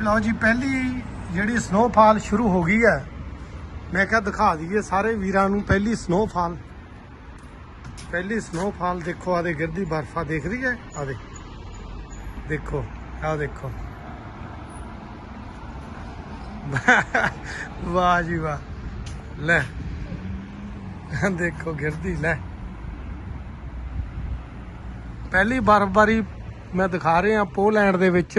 ਲਓ ਜੀ, ਪਹਿਲੀ ਜਿਹੜੀ ਸਨੋਫਾਲ ਸ਼ੁਰੂ ਹੋ ਗਈ ਹੈ, ਮੈਂ ਕਿਹਾ ਦਿਖਾ ਦਈਏ ਸਾਰੇ ਵੀਰਾਂ ਨੂੰ ਪਹਿਲੀ ਸਨੋਫਾਲ ਪਹਿਲੀ ਸਨੋਫਾਲ ਦੇਖੋ ਆਦੇ ਗਿਰਦੀ ਬਰਫਾ ਦੇਖ ਰਹੀ ਹੈ ਆਦੇ ਦੇਖੋ, ਆਹ ਦੇਖੋ। ਵਾਹ ਜੀ ਵਾਹ। ਲੈ, ਦੇਖੋ ਗਿਰਦੀ, ਲੈ। ਪਹਿਲੀ ਬਰਫਬਾਰੀ ਮੈਂ ਦਿਖਾ ਰਿਹਾ, ਪੋਲੈਂਡ ਦੇ ਵਿੱਚ।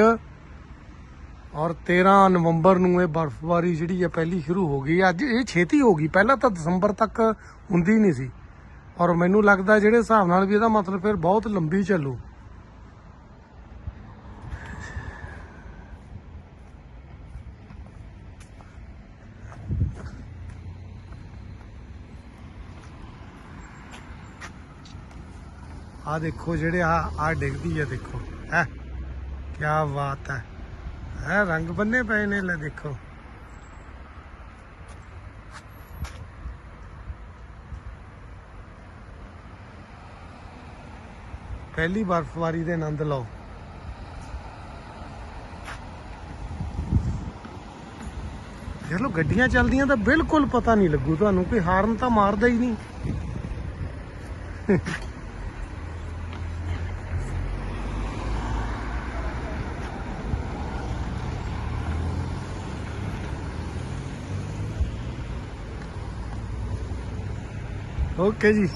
ਔਰ 13 ਨਵੰਬਰ ਨੂੰ ਇਹ ਬਰਫਬਾਰੀ ਜਿਹੜੀ ਹੈ ਪਹਿਲੀ ਸ਼ੁਰੂ ਹੋ ਗਈ ਅੱਜ ਇਹ ਛੇਤੀ ਹੋ ਗਈ। ਪਹਿਲਾਂ ਤਾਂ ਦਸੰਬਰ ਤੱਕ ਹੁੰਦੀ ਨਹੀਂ ਸੀ। ਔਰ ਮੈਨੂੰ ਲੱਗਦਾ ਜਿਹੜੇ ਹਿਸਾਬ ਨਾਲ ਵੀ ਇਹਦਾ ਮਤਲਬ ਫਿਰ ਬਹੁਤ ਲੰਬੀ ਚੱਲੂ। ਆ ਦੇਖੋ ਜਿਹੜੇ ਆ ਆ ਡਿੱਗਦੀ ਹੈ ਦੇਖੋ। ਹੈ? ਕੀ ਬਾਤ ਹੈ। ਹੈ, ਰੰਗ ਬੰਨੇ ਪਏ ਨੇ, ਲੈ ਦੇਖੋ। ਪਹਿਲੀ ਬਰਫਬਾਰੀ ਦੇ ਆਨੰਦ ਲਓ। ਦੇਖ ਗੱਡੀਆਂ ਚੱਲਦੀਆਂ ਤਾਂ ਬਿਲਕੁਲ ਪਤਾ ਨਹੀਂ ਲੱਗੂ ਤੁਹਾਨੂੰ, ਕੋਈ ਹਾਰਨ ਤਾਂ ਮਾਰਦਾ ਹੀ ਨਹੀਂ। ਓਕੇ ਜੀ।